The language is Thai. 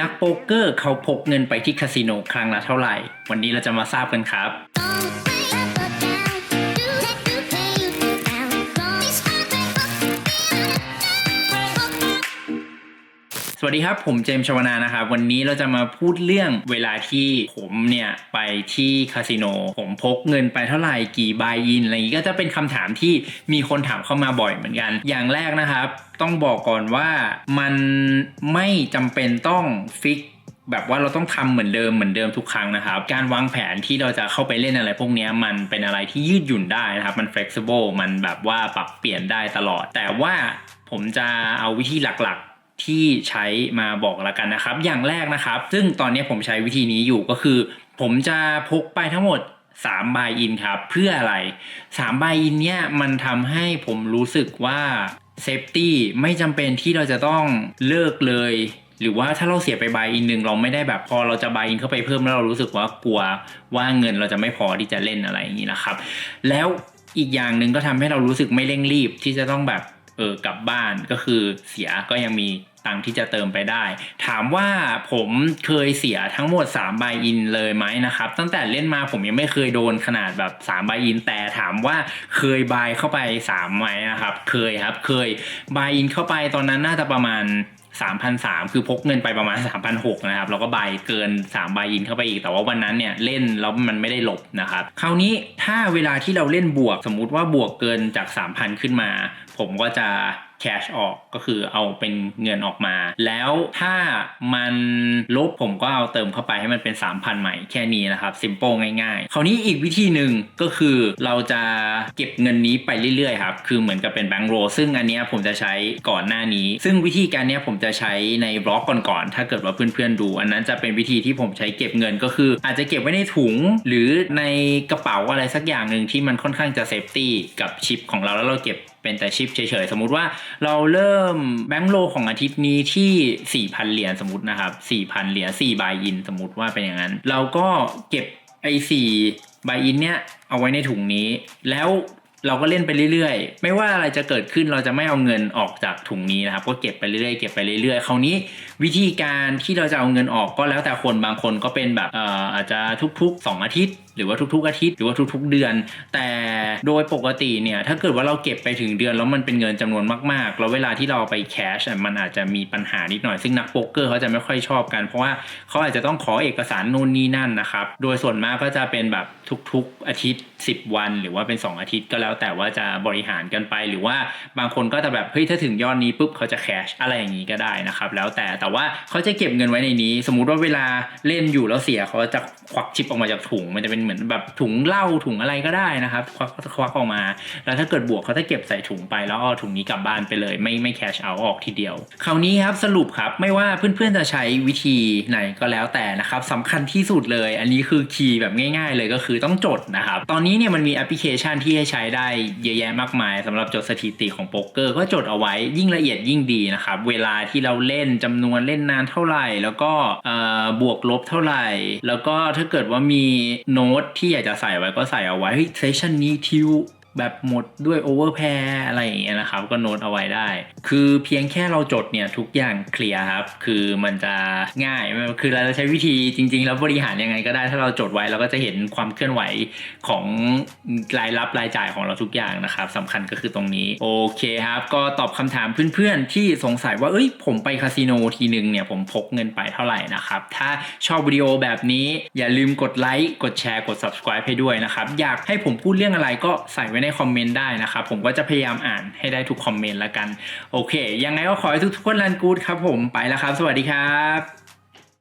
นักโป๊กเกอร์เขาพกเงินไปที่คาสิโนครั้งละเท่าไหร่ วันนี้เราจะมาทราบกันครับ วัสดีครับ ผมเจมส์ชวนานะครับ วันนี้เราจะมาพูดเรื่องเวลาที่ผมเนี่ย ไปที่คาสิโน ผมพกเงินไปเท่าไหร่กี่บายอินอะไรอย่างนี้ก็จะเป็นคำถามที่มีคนถามเข้ามาบ่อยเหมือนกัน อย่างแรกนะครับ ต้องบอกก่อนว่ามันไม่จำเป็นต้องฟิกแบบว่าเราต้องทำเหมือนเดิมเหมือนเดิมทุกครั้งนะครับ การวางแผนที่เราจะเข้าไปเล่นอะไรพวกนี้มันเป็นอะไรที่ยืดหยุ่นได้นะครับ มัน flexible มันแบบว่าปรับเปลี่ยนได้ตลอด แต่ว่าผมจะเอาวิธีหลักๆ ที่ใช้มาบอกแล้วกันนะครับ อย่างแรกนะครับ ซึ่งตอนนี้ผมใช้วิธีนี้อยู่ก็คือ ผมจะพกไปทั้งหมด3บายอินครับ เพื่ออะไร3บายอินเนี่ยมันทำให้ผมรู้สึกว่าเซฟตี้ไม่จำเป็นที่เราจะต้องเลิกเลย หรือว่าถ้าเราเสียไปบายอินหนึ่งเราไม่ได้แบบพอเราจะบายอินเข้าไปเพิ่มแล้วเรารู้สึกว่ากลัวว่าเงินเราจะไม่พอที่จะเล่นอะไรอย่างนี้นะครับ แล้วอีกอย่างหนึ่งก็ทำให้เรารู้สึกไม่เร่งรีบที่จะต้องแบบ เออกลับบ้านก็คือเสียก็ยังมีตังที่จะเติมไปได้ ถามว่าผมเคยเสียทั้งหมด3บายอินเลยไหมนะครับ ตั้งแต่เล่นมาผมยังไม่เคยโดนขนาดแบบ3บายอิน แต่ถามว่าเคยบายเข้าไป3ไหมนะครับ เคยครับ เคยบายอินเข้าไปตอนนั้นน่าจะประมาณ สามพันสามคือพกเงินไปประมาณสามพันหกนะครับแล้วก็ใบเกินสามใบอินเข้าไปอีกแต่ว่าวันนั้นเนี่ยเล่นแล้วมันไม่ได้หลบนะครับ คราวนี้ถ้าเวลาที่เราเล่นบวกสมมุติว่าบวกเกินจากสามพันขึ้นมา ผมก็จะ แคชออกก็คือเอาเป็นเงินออกมา แล้วถ้ามันลบผมก็เอาเติมเข้าไปให้มันเป็น 3,000 ใหม่แค่นี้นะครับซิม p ป e ง่ายๆ คราวนี้อีกวิธีหนึ่งก็คือเราจะเก็บเงินนี้ไปเรื่อยๆครับ คือเหมือนกับเป็นแบงก์โรซึ่งอันนี้ผมจะใช้ก่อนหน้านี้ ซึ่งวิธีการนี้ผมจะใช้ในบล็อกก่อนๆถ้าเกิดว่าเพื่อนๆดู อันนั้นจะเป็นวิธีที่ผมใช้เก็บเงินก็คือ อาจจะเก็บไว้ในถุงหรือในกระเป๋าอะไรสักอย่างหนึ่งที่มันค่อนข้างจะเซฟตี้กับชิปของเราแล้วเราเก็บ เป็นแต่ชิปเฉยๆ สมมุติว่าเราเริ่มแบงก์โลของอาทิตย์นี้ที่ 4,000 เหรียญสมมตินะครับ 4,000 เหรียญ4บายอินสมมติว่าเป็นอย่างนั้น เราก็เก็บไอ้4บายอินเนี่ยเอาไว้ในถุงนี้ แล้ว เราก็เล่นไปเรื่อยๆ ไม่ว่าอะไรจะเกิดขึ้นเราจะไม่เอาเงินออกจากถุงนี้นะครับ ก็เก็บไปเรื่อยๆ เก็บไปเรื่อยๆ คราวนี้วิธีการที่เราจะเอาเงินออกก็แล้วแต่คนบางคนก็เป็นแบบเอออาจจะทุกๆ 2 อาทิตย์ หรือว่าทุกๆ อาทิตย์หรือว่าทุก ๆ เดือน แต่โดยปกติเนี่ยถ้าเกิดว่าเราเก็บไปถึงเดือนแล้วมันเป็นเงินจำนวนมากๆ แล้วเวลาที่เราไปแคชอะมันอาจจะมีปัญหานิดหน่อยซึ่งนักโป๊กเกอร์เขาจะไม่ค่อยชอบกัน เพราะว่าเขาอาจจะต้องขอเอกสารนู่นนี่นั่นนะครับโดยส่วนมากก็จะเป็นแบบทุก ๆ อาทิตย์ 10 วัน หรือว่าเป็น 2 อาทิตย์ก็แล้วแต่ว่าจะบริหารกันไป หรือว่าบางคนก็จะแบบเฮ้ยถ้าถึงยอดนี้ปุ๊บเขาจะแคชอะไรอย่างนี้ก็ได้นะครับ แล้วแต่แต่ว่าเขาจะเก็บเงินไว้ในนี้ สมมุติว่าเวลาเล่นอยู่แล้วเสียเขาจะควักชิปออกมาจากถุง มันจะเป็นเหมือนแบบถุงเหล้าถุงอะไรก็ได้นะครับควักควักออกมา แล้วถ้าเกิดบวกเขาจะเก็บใส่ถุงไปแล้วเอาถุงนี้กลับบ้านไปเลย ไม่ไม่แคชเอาออกทีเดียว คราวนี้ครับสรุปครับไม่ว่าเพื่อนๆจะใช้วิธีไหนก็แล้วแต่นะครับสำคัญที่สุดเลย อันนี้คือคีย์แบบง่าย ๆ เลยก็คือต้องจดนะครับ ตอนนี้เนี่ยมันมีแอปพลิเคชันที่ให้ใช้ได้เยอะแยะมากมายสำหรับจดสถิติของโป๊กเกอร์ก็จดเอาไว้ยิ่งละเอียดยิ่งดีนะครับ เวลาที่เราเล่นจำนวนเล่นนานเท่าไหร่ แล้วก็บวกลบเท่าไหร่ แล้วก็ถ้าเกิดว่ามีโน้ตที่อยากจะใส่ไว้ก็ใส่เอาไว้เซสชันนี้ทิว แบบหมดด้วยโอเวอร์แพร์อะไรอย่างเงี้ยนะครับ ก็โน้ตเอาไว้ได้ คือเพียงแค่เราจดเนี่ยทุกอย่างเคลียร์ครับ คือมันจะง่ายคือเราใช้วิธีจริง ๆ แล้วบริหารยังไงก็ได้ถ้าเราจดไว้เราก็จะเห็นความเคลื่อนไหวของรายรับรายจ่ายของเราทุกอย่างนะครับสำคัญก็คือตรงนี้ โอเคครับ ก็ตอบคำถามเพื่อนๆ ที่สงสัยว่าเอ้ยผมไปคาสิโนทีหนึ่งเนี่ยผมพกเงินไปเท่าไหร่นะครับ ถ้าชอบวิดีโอแบบนี้อย่าลืมกดไลค์กดแชร์กด subscribe ให้ด้วยนะครับอยากให้ผมพูดเรื่องอะไรก็ใส่ไว้ในคอมเมนต์ได้นะครับผมก็จะพยายามอ่านให้ได้ทุกคอมเมนต์ละกัน โอเค ยังไงก็ขอให้ทุกๆคนรันกูดครับผมไปแล้วครับ สวัสดีครับ